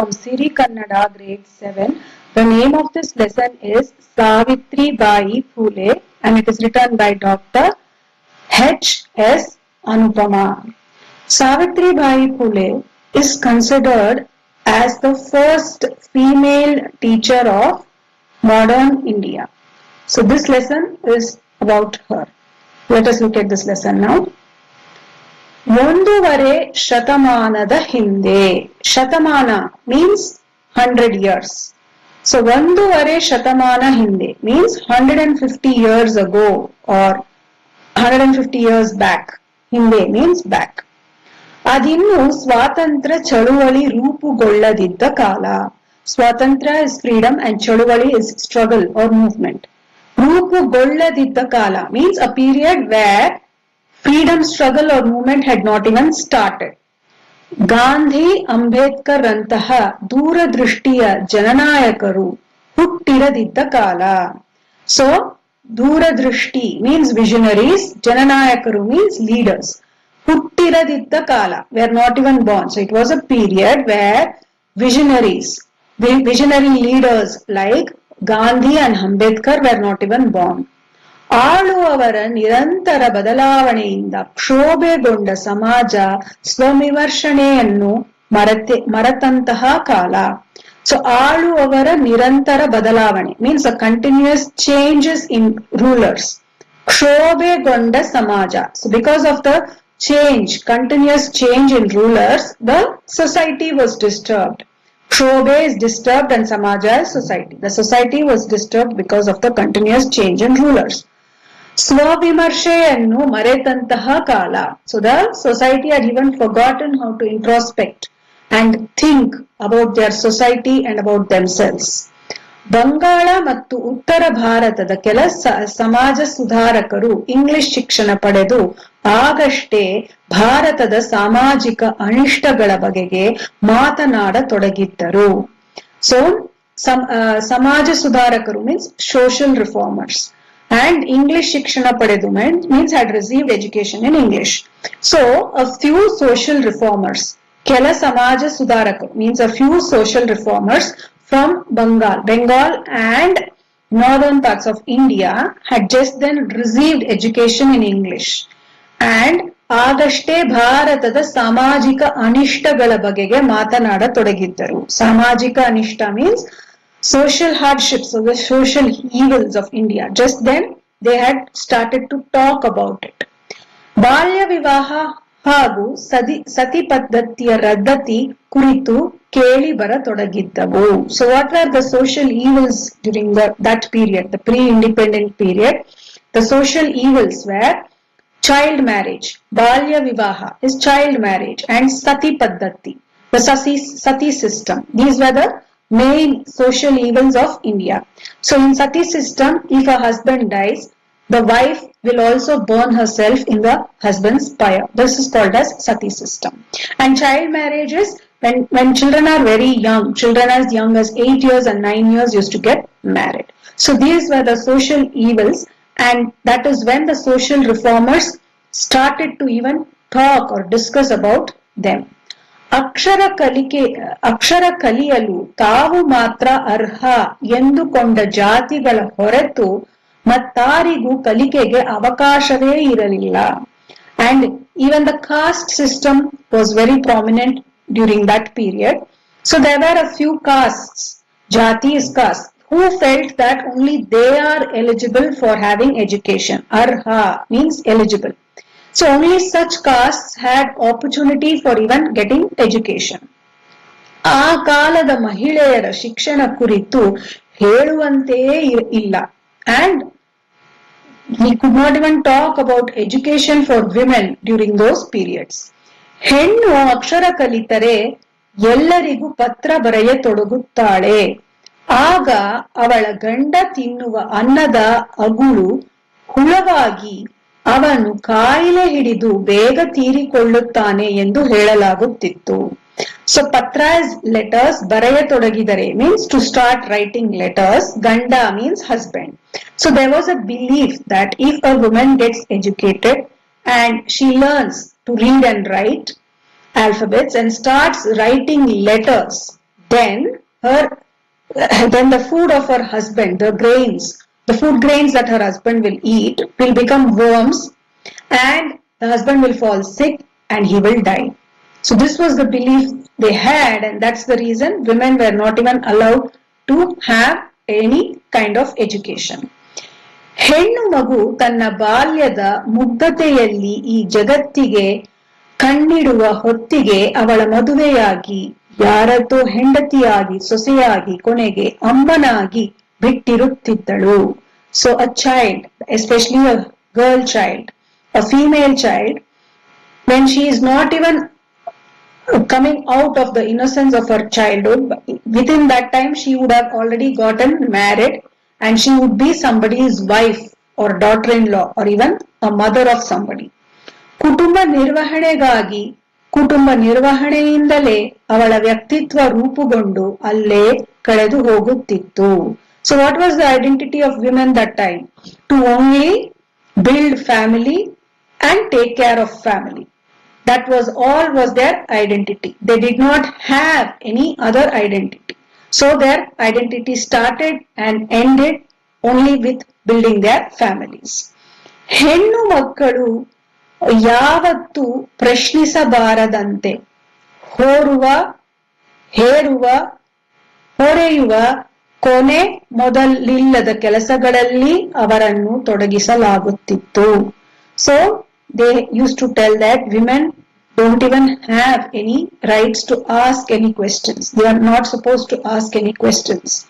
from Siri Kannada grade 7. The name of this lesson is Savitri Bai Phule and it is written by Dr. H. S. Anupama. Savitri Bai Phule is considered as the first female teacher of modern India. So this lesson is about her. Let us look at this lesson now. ಒಂದೂವರೆ ಶತಮಾನದ ಹಿಂದೆ ಶತಮಾನ means hundred years so ಒಂದೂವರೆ ಶತಮಾನ ಹಿಂದೆ means hundred and fifty years ago or hundred and fifty years back ಹಿಂದೆ means back ಅದಿನ್ನು ಸ್ವಾತಂತ್ರ್ಯ ಚಳುವಳಿ ರೂಪುಗೊಳ್ಳದಿದ್ದ ಕಾಲ ಸ್ವಾತಂತ್ರ್ಯ ಇಸ್ ಫ್ರೀಡಮ್ ಅಂಡ್ ಚಳುವಳಿ ಇಸ್ ಸ್ಟ್ರಗಲ್ ಆರ್ ಮೂವ್ಮೆಂಟ್ ರೂಪುಗೊಳ್ಳದಿದ್ದ ಕಾಲ means a period wear freedom struggle or movement had not even started Gandhi Ambedkar ಅಂತಹ ದೂರದೃಷ್ಟಿಯ ಜನನಾಯಕರು ಹುಟ್ಟಿರದಿದ್ದ ಕಾಲ ಸೊ ದೂರದೃಷ್ಟಿ ಮೀನ್ಸ್ ವಿಷನರೀಸ್ ಜನನಾಯಕರು ಮೀನ್ಸ್ ಲೀಡರ್ಸ್ ಹುಟ್ಟಿರದಿದ್ದ ಕಾಲ we are not even born so it was a period where visionaries visionary leaders like Gandhi and Ambedkar were not even born ಆಳುವವರ ನಿರಂತರ ಬದಲಾವಣೆಯಿಂದ ಕ್ಷೋಭೆಗೊಂಡ ಸಮಾಜ ಸ್ವವಿಮರ್ಶನೆಯನ್ನು ಮರತೆ ಮರತಂತಹ ಕಾಲ ಸೊ ಆಳುವವರ ನಿರಂತರ ಬದಲಾವಣೆ means a continuous changes in rulers ಕ್ಷೋಭೆಗೊಂಡ ಸಮಾಜ so because of the change, continuous change in rulers, the society was disturbed. Kshobe is disturbed and Samaja is society. The society was disturbed because of the continuous change in rulers. ಸ್ವವಿಮರ್ಶೆಯನ್ನು ಮರೆತಂತಹ ಕಾಲ. So the society are even forgotten how to introspect and think about their society and about themselves Bengal ಮತ್ತು ಉತ್ತರ ಭಾರತದ ಕೆಲ ಸಮಾಜ ಸುಧಾರಕರು English ಶಿಕ್ಷಣ ಪಡೆದು ಆಗಷ್ಟೇ ಭಾರತದ ಸಾಮಾಜಿಕ ಅನಿಷ್ಟಗಳ ಬಗೆಗೆ ಮಾತನಾಡತೊಡಗಿದ್ದರು. ಸೊ ಸಮಾಜ ಸುಧಾರಕರು means social reformers and English Shikshana Padedu means had received education in English. So, a few social reformers, Kela Samaja Sudharaka means a few social reformers from Bengal, Bengal and northern parts of India had just then received education in English. And ಆಗಷ್ಟೇ ಭಾರತದ ಸಾಮಾಜಿಕ ಅನಿಷ್ಟಗಳ ಬಗೆಗೆ ಮಾತನಾಡತೊಡಗಿದ್ದರು ಸಾಮಾಜಿಕ ಅನಿಷ್ಟ means social hardships or the social evils of India. Just then, they had started to talk about it. ಬಾಲ್ಯ ವಿವಾಹ ಹಾಗೂ ಸದಿ ಸತಿ ಪದ್ಧತಿಯ ರದ್ದತಿ ಕುರಿತು ಕೇಳಿ ಬರತೊಡಗಿದ್ದವು so what are the social evils during the that period the pre independent period the social evils where child marriage ಬಾಲ್ಯ ವಿವಾಹ ಇಸ್ ಚೈಲ್ಡ್ ಮ್ಯಾರೇಜ್ ಅಂಡ್ ಸತಿ ಪದ್ಧತಿ ದ ಸತಿ ಸತಿ system these wear the main social evils of India. So in Sati system, if a husband dies, the wife will also burn herself in the husband's pyre. This is called as Sati system. And child marriages, when, when children are very young, children as young as 8 years and 9 years used to get married. So these were the social evils and that is when the social reformers started to even talk or discuss about them. ಅಕ್ಷರ ಕಲಿಕೆ, ಅಕ್ಷರ ಕಲಿಯಲು ತಾವು ಮಾತ್ರ ಅರ್ಹ ಎಂದುಕೊಂಡ ಜಾತಿಗಳ ಹೊರತು ಮತ್ತಾರಿಗೂ ಕಲಿಕೆಗೆ ಅವಕಾಶವೇ ಇರಲಿಲ್ಲ. And even the caste system was very prominent during that period so there are a few caste ಜಾತಿ is caste who felt that only they are eligible for having education ಅರ್ಹ means eligible. So only such castes had opportunity for even getting education. ಆ ಕಾಲದ ಮಹಿಳೆಯರ ಶಿಕ್ಷಣ ಕುರಿತು ಹೇಳುವಂತೆಯೇ ಇಲ್ಲ and we could not even talk about education for women during those periods. ಹೆಣ್ಣು ಅಕ್ಷರ ಕಲಿತರೆ ಎಲ್ಲರಿಗೂ ಪತ್ರ ಬರೆಯತೊಡಗುತ್ತಾಳೆ ಆಗ ಅವಳ ಗಂಡ ತಿನ್ನುವ ಅನ್ನದ ಅಗುಳು ಹುಳವಾಗಿ ಅವನು ಕಾಯಿಲೆ ಹಿಡಿದು ಬೇಗ ತೀರಿಕೊಳ್ಳುತ್ತಾನೆ ಎಂದು ಹೇಳಲಾಗುತ್ತಿತ್ತು ಸೊ ಪತ್ರ is letters ಬರೆಯತೊಡಗಿದರೆ means to start writing letters ಗಂಡ means husband so there was a belief that if a women gets educated and she learns to read and write alphabets and starts writing letters then her then the food of her husband, the grains, the food grains that her husband will eat will become worms and the husband will fall sick and he will die. So this was the belief they had and that's the reason women were not even allowed to have any kind of education. ಹೆಣ್ಣು ಮಗು ತನ್ನ ಬಾಲ್ಯದ ಮುಗ್ಧತೆಯಲ್ಲಿ ಈ ಜಗತ್ತಿಗೆ ಕಣ್ಣಿಡುವ ಹೊತ್ತಿಗೆ ಅವಳ ಮದುವೆಯಾಗಿ ಯಾರದ್ದೋ ಹೆಂಡತಿಯಾಗಿ ಸೊಸೆಯಾಗಿ ಕೊನೆಗೆ ಅಮ್ಮನಾಗಿ ಬಿಟ್ಟಿರುತ್ತಿದ್ದಳು so a child especially a girl child a female child when she is not even coming out of the innocence of her childhood within that time she would have already gotten married and she would be somebody's wife or daughter-in-law or even a mother of somebody ಕುಟುಂಬ ನಿರ್ವಹಣೆಗಾಗಿ ಕುಟುಂಬ ನಿರ್ವಹಣೆಯಿಂದಲೇ ಅವಳ ವ್ಯಕ್ತಿತ್ವ ರೂಪುಗೊಂಡು ಅಲ್ಲೇ ಕಳೆದು ಹೋಗುತ್ತಿತ್ತು So what was the identity of women that time to only build family and take care of family. That was all was their identity. They did not have any other identity. So their identity started and ended only with building their families. ಹೆಣ್ಣು ಮಕ್ಕಳು ಯಾವತ್ತು ಪ್ರಶ್ನಿಸಬಾರದಂತೆ ಹೋರುವ ಹೇರುವ ಹೊರೆಯುವ ಕೊನೆ ಮೊದಲಿಲ್ಲದ ಕೆಲಸಗಳಲ್ಲಿ ಅವರನ್ನು ತೊಡಗಿಸಲಾಗುತ್ತಿತ್ತು so they used to tell that women don't even have any rights to ask any questions. They are not supposed to ask any questions.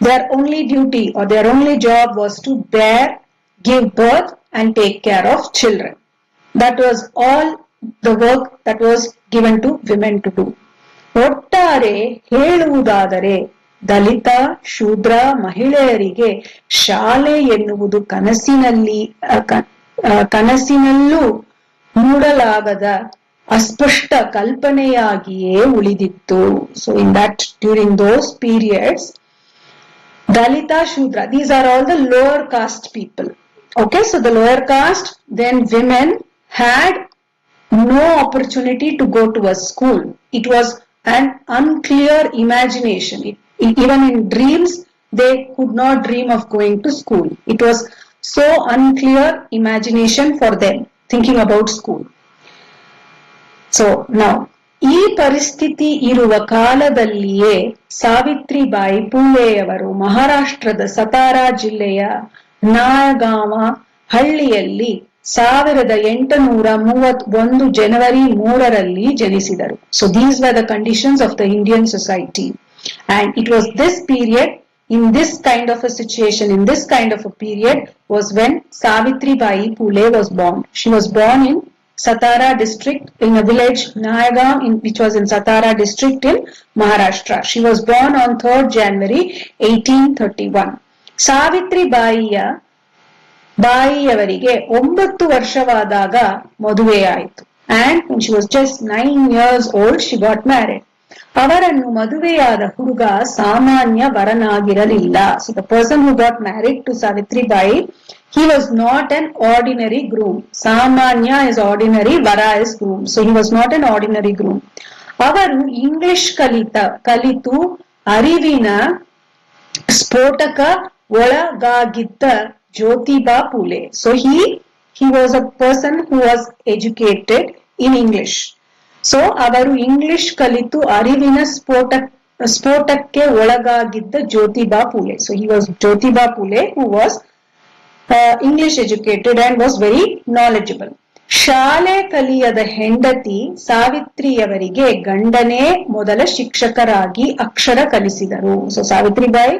Their only duty or their only job was to bear, give birth, and take care of children. That was all the work that was given to women to do. ಒಟ್ಟಾರೆ ಹೇಳುವುದಾದರೆ ದಲಿತ, ಶೂದ್ರ ಮಹಿಳೆಯರಿಗೆ ಶಾಲೆ ಎನ್ನುವುದು ಕನಸಿನಲ್ಲಿ ಕನಸಿನಲ್ಲೂ ಮೂಡಲಾಗದ ಅಸ್ಪಷ್ಟ ಕಲ್ಪನೆಯಾಗಿಯೇ ಉಳಿದಿತ್ತು. So in that during those periods Dalit, Shudra these are all the lower caste people okay so the lower caste then women had no opportunity to go to a school it was unclear imagination it even in dreams, they could not dream of going to school. It was so unclear imagination for them thinking about school. So ನಾವು ಈ ಪರಿಸ್ಥಿತಿ ಇರುವ ಕಾಲದಲ್ಲಿಯೇ ಸಾವಿತ್ರಿಬಾಯಿ ಪುಳ್ಳೆಯವರು ಮಹಾರಾಷ್ಟ್ರದ ಸತಾರಾ ಜಿಲ್ಲೆಯ ನಾಯಗಾವ ಹಳ್ಳಿಯಲ್ಲಿ ಸಾವಿರದ ಎಂಟುನೂರ ಮೂವತ್ ಒಂದು ಜನವರಿ ಮೂರರಲ್ಲಿ ಜನಿಸಿದರು so these were the conditions of the Indian society And it was this period in this kind of a situation, in this kind of a period, was when Savitri Bai Pule was born. She was born in Satara district, in a village Nayagam, in, which was in Satara district in Maharashtra. She was born on 3rd January 1831. Savitri Baiya ಬಾಯಿಯವರಿಗೆ ಒಂಬತ್ತು ವರ್ಷವಾದಾಗ ಮದುವೆಯಾಯಿತು and she was just nine years old she got married ಅವರನ್ನು ಮದುವೆಯಾದ ಹುಡುಗ ಸಾಮಾನ್ಯ ವರನಾಗಿರಲಿಲ್ಲ so the person who got married to Savitri Bai he was not an ordinary groom ಸಾಮಾನ್ಯ is ordinary ವರ is groom so he was not an ordinary groom ಅವರು English ಕಲಿತ ಕಲಿತು ಅರಿವಿನ ಸ್ಫೋಟಕ ಒಳಗಾಗಿದ್ದ Jyotiba Phule so he he was a person who was educated in English So ಅವರು English ಕಲಿತು ಅರಿವಿನ ಸ್ಫೋಟ, ಸ್ಫೋಟಕ್ಕೆ ಒಳಗಾಗಿದ್ದ Jyotiba Phule. So he was Jyotiba Phule who was English educated and was very knowledgeable ಶಾಲೆ ಕಲಿಯದ ಹೆಂಡತಿ ಸಾವಿತ್ರಿಯವರಿಗೆ ಗಂಡನೇ ಮೊದಲ ಶಿಕ್ಷಕರಾಗಿ ಅಕ್ಷರ ಕಲಿಸಿದರು. So Savitribai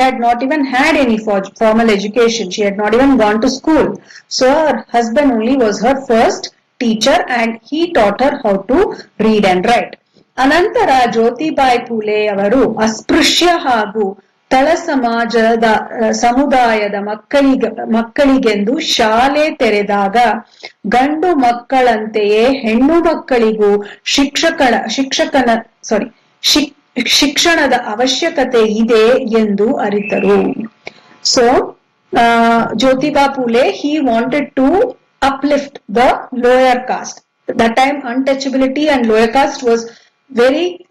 had not even had any any formal education. She had not even gone to school. So, her husband only was her first teacher and he taught her how to read and write. ಅನಂತರ ಜ್ಯೋತಿಬಾಯಿ ಫುಲೆ ಅವರು ಅಸ್ಪೃಶ್ಯ ಹಾಗೂ ತಳ ಸಮಾಜದ ಸಮುದಾಯದ ಮಕ್ಕಳಿಗ, ಮಕ್ಕಳಿಗೆಂದು ಶಾಲೆ ತೆರೆದಾಗ ಗಂಡು ಮಕ್ಕಳಂತೆಯೇ ಹೆಣ್ಣು ಮಕ್ಕಳಿಗೂ ಶಿಕ್ಷಕನ ಶಿಕ್ಷಕನ ಸಾರಿ ಶಿಕ್ಷಣದ ಅವಶ್ಯಕತೆ ಇದೆ ಎಂದು ಅರಿತರು. So Jyotiba Phule he wanted to uplift the lower caste. That time untouchability and lower caste was very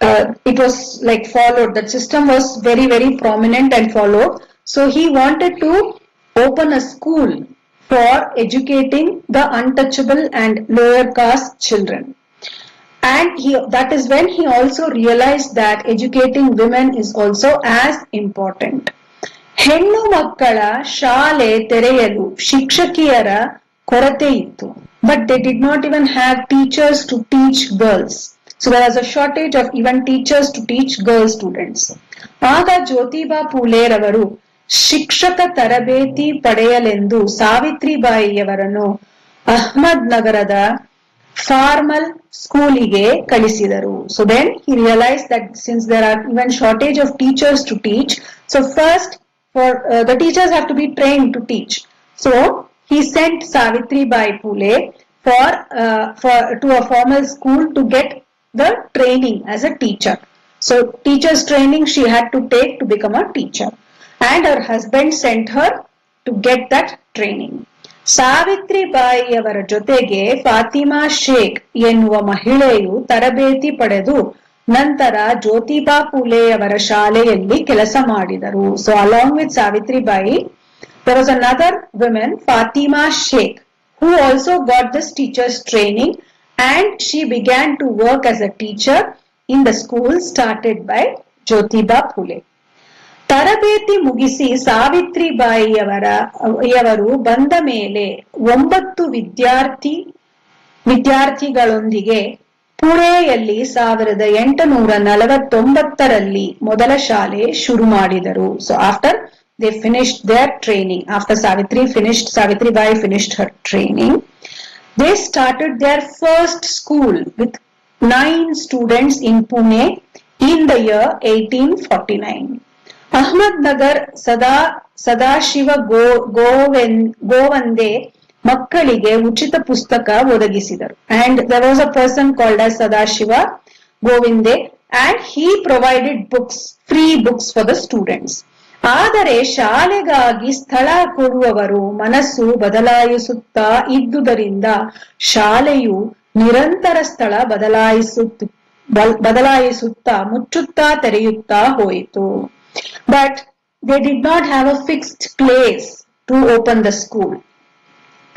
uh, it was like followed. That system was very, very prominent and followed. So he wanted to open a school for educating the untouchable and lower caste children. And he, that is when he also realized that educating women is also as important. ಹೆಣ್ಣು ಮಕ್ಕಳ ಶಾಲೆ ತೆರೆಯಲು ಶಿಕ್ಷಕಿಯರ ಕೊರತೆ ಇತ್ತು. But they did not even have teachers to teach girls so there was a shortage of even teachers to teach girl students ಆಗ ಜ್ಯೋತಿಬಾ ಫೂಲೆರವರು ಶಿಕ್ಷಕ ತರಬೇತಿ ಪಡೆಯಲೆಂದು ಸಾವಿತ್ರಿಬಾಯಿಯವರನ್ನು ಅಹ್ಮದ್ ನಗರದ ಫಾರ್ಮಲ್ ಸ್ಕೂಲಿಗೆ ಕಳಿಸಿದರು. So then he realise that since there are even shortage of teachers to teach so first For the teachers have to be train to teach so he sent Savitri Bai Phule for, uh, for to a formal school to get the training as a teacher. So teacher's training she had to take to become a teacher. And her husband sent her to get that training. Savitri ಬಾಯಿಯವರ ಜೊತೆಗೆ ಫಾತಿಮಾ ಶೇಖ್ ಎನ್ನುವ ಮಹಿಳೆಯು ತರಬೇತಿ ಪಡೆದು ನಂತರ ಜ್ಯೋತಿಬಾ ಫುಲೆಯವರ ಶಾಲೆಯಲ್ಲಿ ಕೆಲಸ ಮಾಡಿದರು so along with Savitribai there was another another Fatima Sheikh who also got this teachers training and she began to work as a teacher in the school started by Jyotiba Phule. ತರಬೇತಿ ಮುಗಿಸಿ ಸಾವಿತ್ರಿಬಾಯಿಯವರ, ಯವರು ಬಂದ ಮೇಲೆ ಒಂಬತ್ತು ವಿದ್ಯಾರ್ಥಿ, ವಿದ್ಯಾರ್ಥಿಗಳೊಂದಿಗೆ ಪುಣೆಯಲ್ಲಿ ಸಾವಿರದ ಎಂಟುನೂರ ನಲವತ್ತೊಂಬತ್ತರಲ್ಲಿ ಮೊದಲ ಶಾಲೆ ಶುರು ಮಾಡಿದರು. So after they finished their training after Savitri finished Savitri finished her training they started their first school with nine students in Pune in the year eighteen forty nine Ahmednagar ಸದಾ ಸದಾಶಿವ ಗೋ ಗೋವಂದೇ ಮಕ್ಕಳಿಗೆ ಉಚಿತ ಪುಸ್ತಕ ಒದಗಿಸಿದರು. And there was a person called as Sadashiv Govinde and he provided books free books for the students ಆದರೆ ಶಾಲೆಗಾಗಿ ಸ್ಥಳ ಕೊಡುವವರು ಮನಸ್ಸು ಬದಲಾಯಿಸುತ್ತಾ ಇದ್ದುದರಿಂದ ಶಾಲೆಯು ನಿರಂತರ ಸ್ಥಳ ಬದಲಾಯಿಸುತ್ತ ಬದಲಾಯಿಸುತ್ತಾ ಮುಚ್ಚುತ್ತಾ ತೆರೆಯುತ್ತಾ ಹೋಯಿತು. But they did not have a fixed place to open the school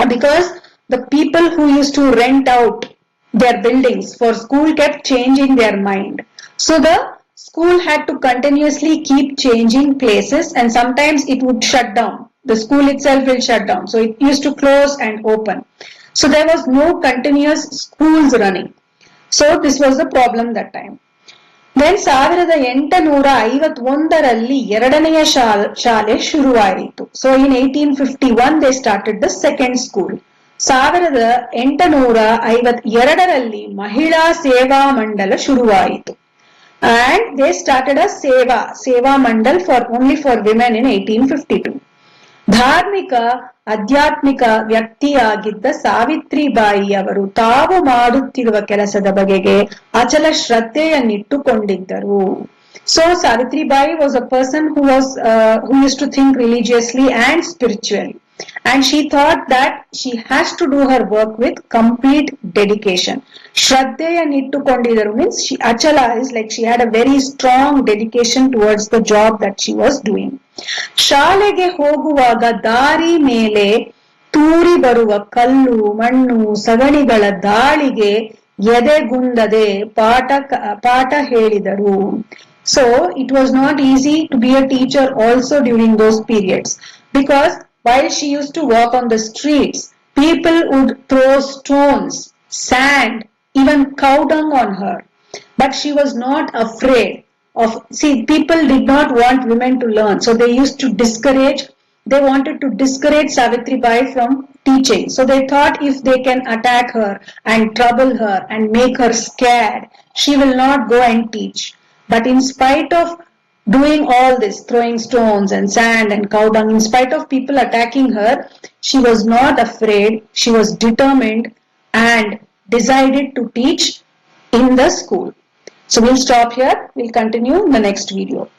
Uh, because the people who used to rent out their buildings for school kept changing their mind. So the school had to continuously keep changing places and sometimes it would shut down. The school itself will shut down. So it used to close and open. So there was no continuous schools running. So this was the problem that time. Then ಸಾವಿರದ ಎಂಟುನೂರ ಐವತ್ತೊಂದರಲ್ಲಿ ಎರಡನೆಯ ಶಾಲೆ ಶುರುವಾಯಿತು. So in eighteen fifty one they started the second school ಸಾವಿರದ ಎಂಟುನೂರ ಐವತ್ ಎರಡರಲ್ಲಿ ಮಹಿಳಾ ಸೇವಾ ಮಂಡಲ ಶುರುವಾಯಿತು. And they started a Seva Seva Mandal for only for women in eighteen fifty 1852 ಧಾರ್ಮಿಕ, ಆಧ್ಯಾತ್ಮಿಕ ವ್ಯಕ್ತಿಯಾಗಿದ್ದ ಸಾವಿತ್ರಿ ಬಾಯಿಯವರು ತಾವು ಮಾಡುತ್ತಿರುವ ಕೆಲಸದ ಬಗೆಗೆ ಅಚಲ ಶ್ರದ್ಧೆಯನ್ನಿಟ್ಟುಕೊಂಡಿದ್ದರು. So Savitribai was a person who was who used to think religiously and spiritually and she thought that she has to do her work with complete dedication. Shraddheyanittukondidaru means she achala is like she had a very strong dedication towards the job that she was doing. ಶಾಲೆಗೆ ಹೋಗುವಾಗ ದಾರಿ ಮೇಲೆ ತೂರಿ ಬರುವ ಕಲ್ಲು ಮಣ್ಣು ಸಗಣಿಗಳ ದಾಳಿಗೆ ಎದೆಗುಂದದೆ ಪಾಠ ಪಾಠ ಹೇಳಿದರು so it was not easy to be a teacher also during those periods because while she used to walk on the streets, people would throw stones, sand, even cow dung on her. But she was not afraid of, see, people did not want women to learn. So they used to discourage, they wanted to discourage Savitri Bai from teaching. So they thought if they can attack her and trouble her and make her scared, she will not go and teach. But in spite of doing all this, throwing stones and sand and cow dung, in spite of people attacking her, she was not afraid. She was determined and decided to teach in the school. So we'll stop here. We'll continue in the next video.